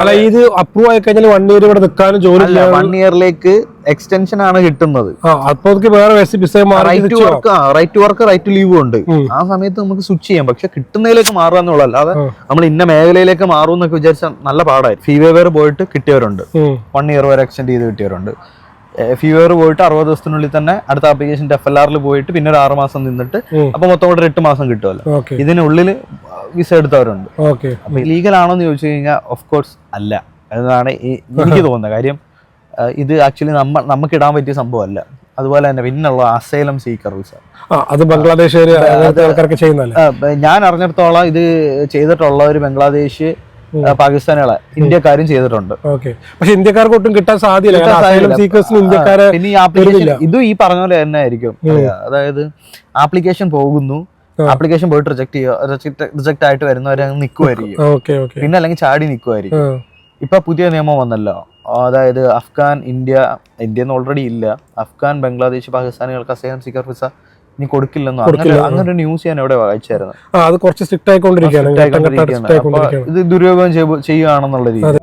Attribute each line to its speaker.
Speaker 1: അല്ല ഇത് അപ്രൂവ് ആയി കഴിഞ്ഞാൽ വൺ ഇയർ ഇവിടെ നിൽക്കാനും ജോലി
Speaker 2: വൺ ഇയറിലേക്ക് എക്സ്റ്റൻഷൻ ആണ് കിട്ടുന്നത്.
Speaker 1: ആ അപ്പൊ വേറെ
Speaker 2: right work right to work right ലീവും ഉണ്ട്. ആ സമയത്ത് നമുക്ക് സ്വിച്ച് ചെയ്യാം. പക്ഷെ കിട്ടുന്നതിലേക്ക് മാറുക എന്നുള്ളത് അല്ലാതെ. നമ്മൾ ഇന്ന മേഖലയിലേക്ക് മാറും എന്നൊക്കെ വിചാരിച്ചാൽ നല്ല പാടായി ഫീവേവർ പോയിട്ട് കിട്ടിയവരുണ്ട്. വൺ ഇയർ വരെ എക്സ്റ്റെൻഡ് ചെയ്ത് കിട്ടിയവരുണ്ട്. ഫീവർ പോയിട്ട് അറുപത് ദിവസത്തിനുള്ളിൽ തന്നെ അടുത്ത ആപ്ലിക്കേഷന്റെ എഫ് എൽ ആറിൽ പോയിട്ട് പിന്നെ ഒരു ആറ് മാസം നിന്നിട്ട്. അപ്പൊ മൊത്തം കൂടെ എട്ട് മാസം കിട്ടുമല്ലോ ഇതിനുള്ളിൽ വിസ എടുത്തവരുണ്ട്.
Speaker 1: ഓക്കെ.
Speaker 2: ലീഗൽ ആണോ എന്ന് ചോദിച്ചു കഴിഞ്ഞാൽ ഓഫ് കോഴ്സ് അല്ല. എന്നാണ് എനിക്ക് തോന്നുന്നത്. കാര്യം ഇത് ആക്ച്വലി നമ്മ നമുക്ക് ഇടാൻ പറ്റിയ സംഭവമല്ല. അതുപോലെ തന്നെ പിന്നുള്ള അസൈലം സീക്കർ വിസ.
Speaker 1: അത് ബംഗ്ലാദേശ്
Speaker 2: ഞാൻ അറിഞ്ഞിടത്തോളം ഇത് ചെയ്തിട്ടുള്ള ഒരു ബംഗ്ലാദേശ് പാകിസ്ഥാനികളെ ഇന്ത്യക്കാരും ചെയ്തിട്ടുണ്ട്.
Speaker 1: പക്ഷെ ഇന്ത്യക്കാർക്ക് ഒട്ടും കിട്ടാൻ സാധ്യത
Speaker 2: കിട്ടാൻ സാധ്യതയില്ല. ഇതും ഈ പറഞ്ഞ പോലെ തന്നെ ആയിരിക്കും. അതായത് ആപ്ലിക്കേഷൻ പോകുന്നു. ആപ്ലിക്കേഷൻ പോയിട്ട് റിജക്ട് ചെയ്യുക. റിജക്ട് ആയിട്ട് വരുന്നവരെ നിൽക്കുമായിരിക്കും പിന്നെ അല്ലെങ്കിൽ ചാടി നിൽക്കുമായിരിക്കും ഇപ്പൊ പുതിയ നിയമം വന്നല്ലോ. അതായത് അഫ്ഗാൻ ഇന്ത്യ ഇന്ത്യ ഓൾറെഡി ഇല്ല. അഫ്ഗാൻ ബംഗ്ലാദേശ് പാകിസ്ഥാനികൾക്ക് അസൈലം സീക്കർ വിസ ഇനി കൊടുക്കില്ലെന്നോ? അങ്ങനെ ഒരു ന്യൂസ് ഞാൻ എവിടെ വായിച്ചായിരുന്നു. ഇത് ദുരുപയോഗം ചെയ്യുകയാണെന്നുള്ള രീതി